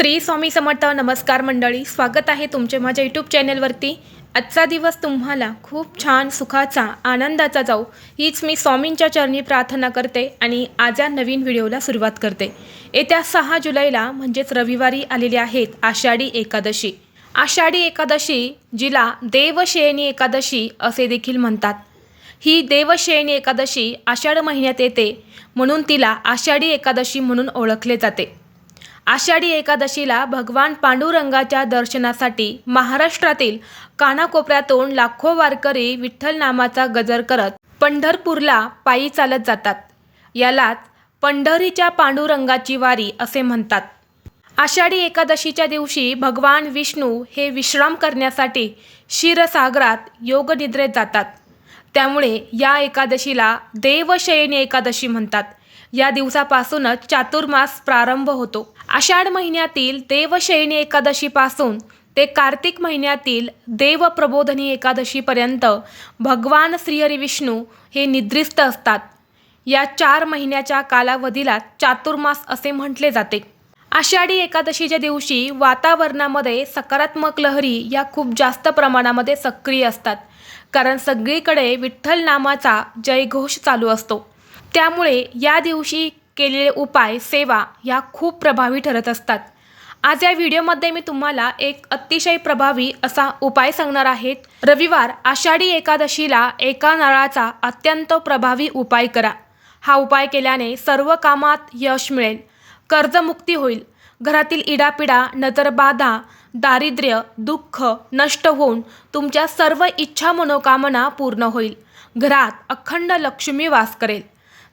श्री स्वामी समर्थ नमस्कार मंडळी स्वागत आहे तुमचे माझ्या यूट्यूब चॅनलवरती आजचा दिवस तुम्हाला खूप छान सुखाचा आनंदाचा जाऊ हीच मी स्वामींच्या चरणी प्रार्थना करते आणि आज या नवीन व्हिडिओला सुरुवात करते. येत्या सहा जुलैला म्हणजेच रविवारी आलेली आहेत आषाढी एकादशी. आषाढी एकादशी जिला देवशयनी एकादशी असे देखील म्हणतात. ही देवशयनी एकादशी आषाढ महिन्यात येते म्हणून तिला आषाढी एकादशी म्हणून ओळखले जाते. आषाढी एकादशीला भगवान पांडुरंगाच्या दर्शनासाठी महाराष्ट्रातील कानाकोपऱ्यातून लाखो वारकरी विठ्ठल नामाचा गजर करत पंढरपूरला पायी चालत जातात. यालाच पंढरीच्या पांडुरंगाची वारी असे म्हणतात. आषाढी एकादशीच्या दिवशी भगवान विष्णू हे विश्राम करण्यासाठी क्षीरसागरात योगनिद्रेत जातात. त्यामुळे या एकादशीला देवशयनी एकादशी म्हणतात. या दिवसापासूनच चातुर्मास प्रारंभ होतो. आषाढ महिन्यातील देवशयनी एकादशीपासून ते कार्तिक महिन्यातील देवप्रबोधनी एकादशीपर्यंत भगवान श्रीहरी विष्णू हे निद्रिस्त असतात. या चार महिन्याच्या कालावधीला चातुर्मास असे म्हटले जाते. आषाढी एकादशीच्या दिवशी वातावरणामध्ये सकारात्मक लहरी या खूप जास्त प्रमाणामध्ये सक्रिय असतात. कारण सगळीकडे विठ्ठल नामाचा जयघोष चालू असतो. त्यामुळे या दिवशी केलेले उपाय सेवा ह्या खूप प्रभावी ठरत असतात. आज या व्हिडिओमध्ये मी तुम्हाला एक अतिशय प्रभावी असा उपाय सांगणार आहेत रविवार आषाढी एकादशीला एका नारळाचा अत्यंत प्रभावी उपाय करा. हा उपाय केल्याने सर्व कामात यश मिळेल. कर्जमुक्ती होईल. घरातील इडापिडा नजरबाधा दारिद्र्य दुःख नष्ट होऊन तुमच्या सर्व इच्छा मनोकामना पूर्ण होईल. घरात अखंड लक्ष्मी वास करेल.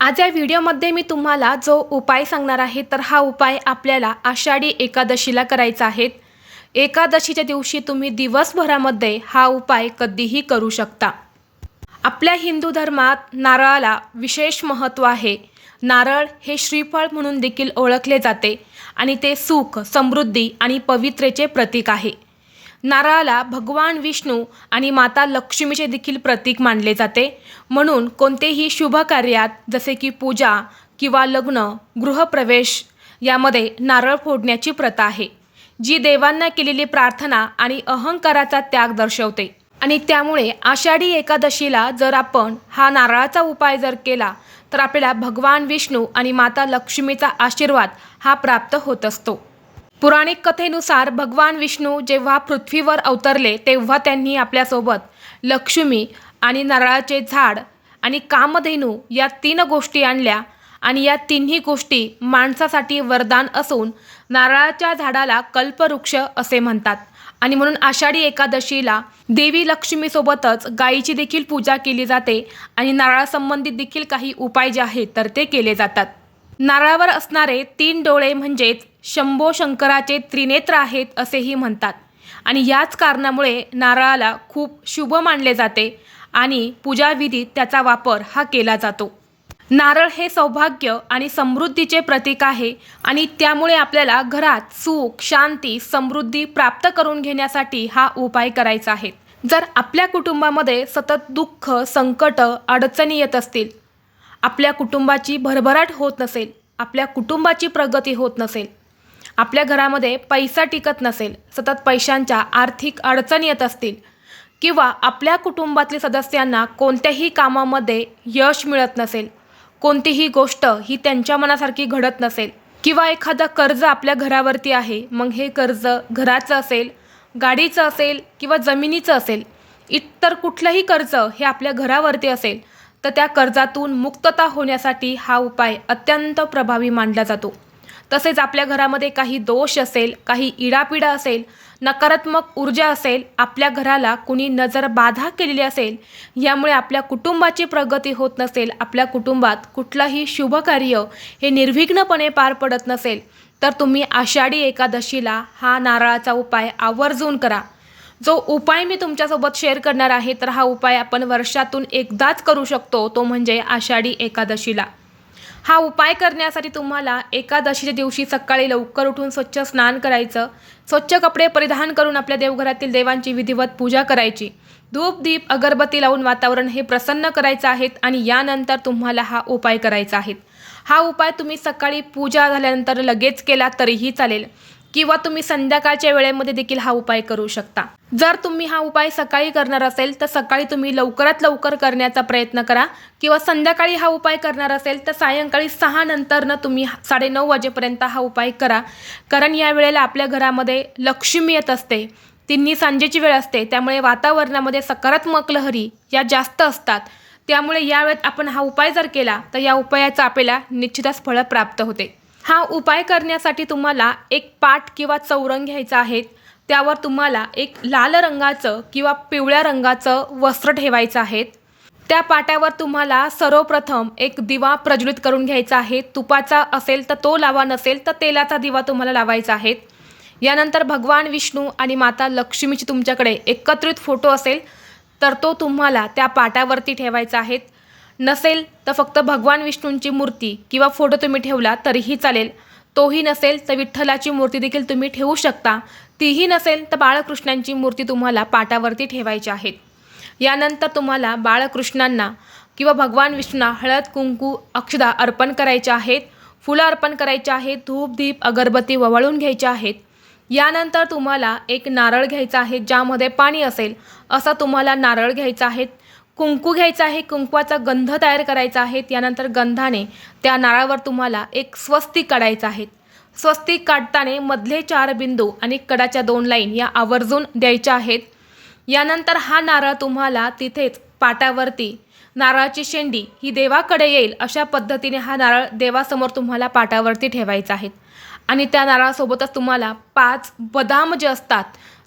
आज या व्हिडिओमध्ये मी तुम्हाला जो उपाय सांगणार आहे तर हा उपाय आपल्याला आषाढी एकादशीला करायचा आहे. एकादशीच्या दिवशी तुम्ही दिवसभरामध्ये हा उपाय कधीही करू शकता. आपल्या हिंदू धर्मात नारळाला विशेष महत्त्व आहे. नारळ हे श्रीफळ म्हणून देखील ओळखले जाते आणि ते सुख समृद्धी आणि पवित्रेचे प्रतीक आहे. नारळाला भगवान विष्णू आणि माता लक्ष्मीचे देखील प्रतीक मानले जाते. म्हणून कोणतेही शुभ कार्यात जसे की पूजा किंवा लग्न गृहप्रवेश यामध्ये नारळ फोडण्याची प्रथा आहे जी देवांना केलेली प्रार्थना आणि अहंकाराचा त्याग दर्शवते. आणि त्यामुळे आषाढी एकादशीला जर आपण हा नारळाचा उपाय जर केला तर आपल्याला भगवान विष्णू आणि माता लक्ष्मीचा आशीर्वाद हा प्राप्त होत असतो. पुराणिक कथेनुसार भगवान विष्णू जेव्हा पृथ्वीवर अवतरले तेव्हा त्यांनी आपल्यासोबत लक्ष्मी आणि नारळाचे झाड आणि कामधेनू या तीन गोष्टी आणल्या आणि या तिन्ही गोष्टी माणसासाठी वरदान असून नारळाच्या झाडाला कल्पवृक्ष असे म्हणतात. आणि म्हणून आषाढी एकादशीला देवी लक्ष्मीसोबतच गायीची देखील पूजा केली जाते आणि नारळासंबंधित देखील काही उपाय जे आहेत तर ते केले जातात. नारळावर असणारे तीन डोळे म्हणजेच शंभो शंकराचे त्रिनेत्र आहेत असेही म्हणतात. आणि याच कारणामुळे नारळाला खूप शुभ मानले जाते आणि पूजाविधीत त्याचा वापर हा केला जातो. नारळ हे सौभाग्य आणि समृद्धीचे प्रतीक आहे आणि त्यामुळे आपल्याला घरात सुख शांती समृद्धी प्राप्त करून घेण्यासाठी हा उपाय करायचा आहे. जर आपल्या कुटुंबामध्ये सतत दुःख संकट अडचणी येत असतील आपल्या कुटुंबाची भरभराट होत नसेल आपल्या कुटुंबाची प्रगती होत नसेल आपल्या घरामध्ये पैसा टिकत नसेल सतत पैशांच्या आर्थिक अडचणी येत असतील किंवा आपल्या कुटुंबातील सदस्यांना कोणत्याही कामामध्ये यश मिळत नसेल कोणतीही गोष्ट ही त्यांच्या मनासारखी घडत नसेल किंवा एखादं कर्ज आपल्या घरावरती आहे मग हे कर्ज घराचं असेल गाडीचं असेल किंवा जमिनीचं असेल इतर कुठलंही कर्ज हे आपल्या घरावरती असेल तर त्या कर्जातून मुक्तता होण्यासाठी हा उपाय अत्यंत प्रभावी मानला जातो. तसेच आपल्या घरामध्ये काही दोष असेल काही इडापिडा असेल नकारात्मक ऊर्जा असेल आपल्या घराला कुणी नजर बाधा केलेली असेल यामुळे आपल्या कुटुंबाची प्रगती होत नसेल आपल्या कुटुंबात कुठलाही शुभ कार्य हे निर्विघ्नपणे पार पडत नसेल तर तुम्ही आषाढी एकादशीला हा नारळाचा उपाय आवर्जून करा. जो उपाय मी तुमच्यासोबत शेअर करणार आहे तर हा उपाय आपण वर्षातून एकदाच करू शकतो तो म्हणजे आषाढी एकादशीला. हा उपाय करण्यासाठी तुम्हाला एकादशीच्या दिवशी सकाळी लवकर उठून स्वच्छ स्नान करायचं स्वच्छ कपडे परिधान करून आपल्या देवघरातील देवांची विधिवत पूजा करायची. धूप दीप अगरबत्ती लावून वातावरण हे प्रसन्न करायचं आहे आणि यानंतर तुम्हाला हा उपाय करायचा आहे. हा उपाय तुम्ही सकाळी पूजा झाल्यानंतर लगेच केला तरीही चालेल. किंवा तुम्ही संध्याकाळच्या वेळेमध्ये देखील हा उपाय करू शकता. जर तुम्ही हा उपाय सकाळी करणार असेल तर सकाळी तुम्ही लवकरात लवकर करण्याचा प्रयत्न करा. किंवा संध्याकाळी हा उपाय करणार असेल तर सायंकाळी सहा नंतरनं तुम्ही साडेनऊ वाजेपर्यंत हा उपाय करा. कारण या वेळेला आपल्या घरामध्ये लक्ष्मी येत असते. तिन्ही सांजेची वेळ असते. त्यामुळे वातावरणामध्ये सकारात्मक लहरी या जास्त असतात. त्यामुळे या वेळेत आपण हा उपाय जर केला तर या उपायाचा आपल्याला निश्चितच फळं प्राप्त होते. हा उपाय करण्यासाठी तुम्हाला एक पाट किंवा चौरंग घ्यायचं आहे. त्यावर तुम्हाला एक लाल रंगाचं किंवा पिवळ्या रंगाचं वस्त्र ठेवायचं आहे. त्या पाट्यावर तुम्हाला सर्वप्रथम एक दिवा प्रज्वलित करून घ्यायचा आहे. तुपाचा असेल तर तो लावा नसेल तर तेलाचा दिवा तुम्हाला लावायचा आहे. यानंतर भगवान विष्णू आणि माता लक्ष्मीची तुमच्याकडे एकत्रित फोटो असेल तर तो तुम्हाला त्या पाटावरती ठेवायचा आहे. नसेल तर फक्त भगवान विष्णूंची मूर्ती किंवा फोटो तुम्ही ठेवला तरीही चालेल. तोही नसेल तर विठ्ठलाची मूर्ती देखील तुम्ही ठेवू शकता. तीही नसेल तर बाळकृष्णांची मूर्ती तुम्हाला पाटावरती ठेवायची आहेत यानंतर तुम्हाला बाळकृष्णांना किंवा भगवान विष्णूंना हळद कुंकू अक्षदा अर्पण करायच्या आहेत. फुलं अर्पण करायचे आहेत. धूप दीप अगरबत्ती ववाळून घ्यायच्या आहेत. यानंतर तुम्हाला एक नारळ घ्यायचा आहे ज्यामध्ये पाणी असेल. असा तुम्हाला नारळ घ्यायचा आहे. कुंकू घ्यायचा आहे कुंकवाचा गंध तयार करायचा आहे यानंतर गंधाने त्या नारळावर तुम्हाला एक स्वस्तिक काढायचं आहे. स्वस्तिक काढताना मधले चार बिंदू आणि कडाच्या दोन लाईन या आवर्जून द्यायच्या आहेत. यानंतर हा नारळ तुम्हाला तिथेच पाटावरती नारळाची शेंडी ही देवाकडे येईल अशा पद्धतीने हा नारळ देवासमोर तुम्हाला पाटावरती ठेवायचा आहे. आणि त्या नारळासोबतच तुम्हाला पाच बदाम जे असतात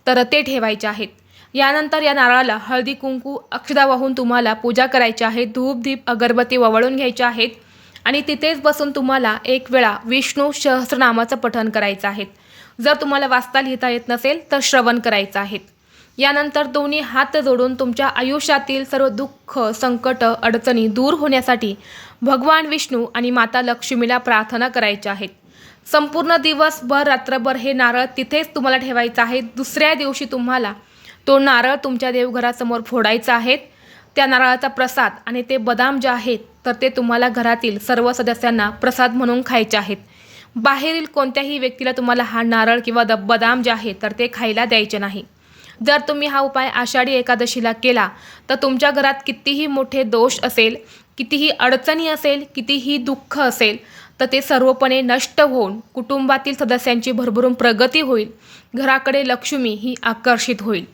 तर ते ठेवायचे आहेत. यानंतर या नारळाला हळदी कुंकू अक्षदा वाहून तुम्हाला पूजा करायची आहे. धूप दीप अगरबत्ती ववळून घ्यायच्या आहेत. आणि तिथेच बसून तुम्हाला एक वेळा विष्णू सहस्रनामाचं पठण करायचं आहे. जर तुम्हाला वाचता लिहिता येत नसेल तर श्रवण करायचं आहे. यानंतर दोन्ही हात जोडून तुमच्या आयुष्यातील सर्व दुःख संकट अडचणी दूर होण्यासाठी भगवान विष्णू आणि माता लक्ष्मीला प्रार्थना करायच्या आहेत संपूर्ण दिवसभर रात्रभर हे नारळ तिथेच तुम्हाला ठेवायचं आहे. दुसऱ्या दिवशी तुम्हाला तो नारळ तुमच्या देवघरासमोर फोडायचा आहे. त्या नारळाचा प्रसाद आणि ते बदाम जे आहेत तर ते तुम्हाला घरातील सर्व सदस्यांना प्रसाद म्हणून खायचे आहेत. बाहेरील कोणत्याही व्यक्तीला तुम्हाला हा नारळ किंवा द बदाम जे आहे तर ते खायला द्यायचे नाही. जर तुम्ही हा उपाय आषाढी एकादशीला केला तर तुमच्या घरात कितीही मोठे दोष असेल कितीही अडचणी असेल कितीही दुःख असेल तर ते सर्वपणे नष्ट होऊन कुटुंबातील सदस्यांची भरभरून प्रगती होईल. घराकडे लक्ष्मी ही आकर्षित होईल.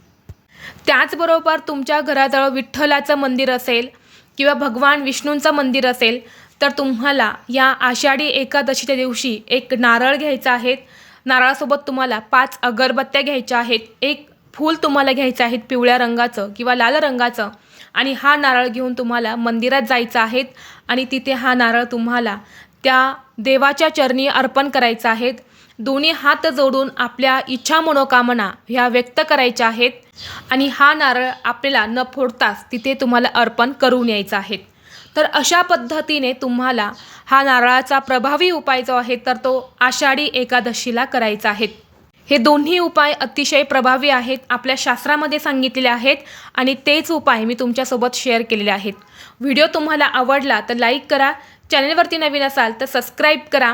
त्याचबरोबर तुमच्या घराजवळ विठ्ठलाचं मंदिर असेल किंवा भगवान विष्णूंचं मंदिर असेल तर तुम्हाला या आषाढी एकादशीच्या दिवशी एक नारळ घ्यायचा आहे. नारळासोबत तुम्हाला पाच अगरबत्त्या घ्यायच्या आहेत. एक फूल तुम्हाला घ्यायचं आहे पिवळ्या रंगाचं किंवा लाल रंगाचं. आणि हा नारळ घेऊन तुम्हाला मंदिरात जायचं आहे आणि तिथे हा नारळ तुम्हाला त्या देवाच्या चरणी अर्पण करायचा आहेत दोन्ही हात जोडून आपल्या इच्छा मनोकामना ह्या व्यक्त करायच्या आहेत. आणि हा नारळ आपल्याला न फोडताच तिथे तुम्हाला अर्पण करून यायचा आहे. तर अशा पद्धतीने तुम्हाला हा नारळाचा प्रभावी उपाय जो आहे तर तो आषाढी एकादशीला करायचा आहे. हे दोन्ही उपाय अतिशय प्रभावी आहेत आपल्या शास्त्रामध्ये सांगितलेले आहेत आणि तेच उपाय मी तुमच्यासोबत शेअर केलेले आहेत. व्हिडिओ तुम्हाला आवडला तर लाईक करा. चॅनलवरती नवीन असाल तर सबस्क्राईब करा.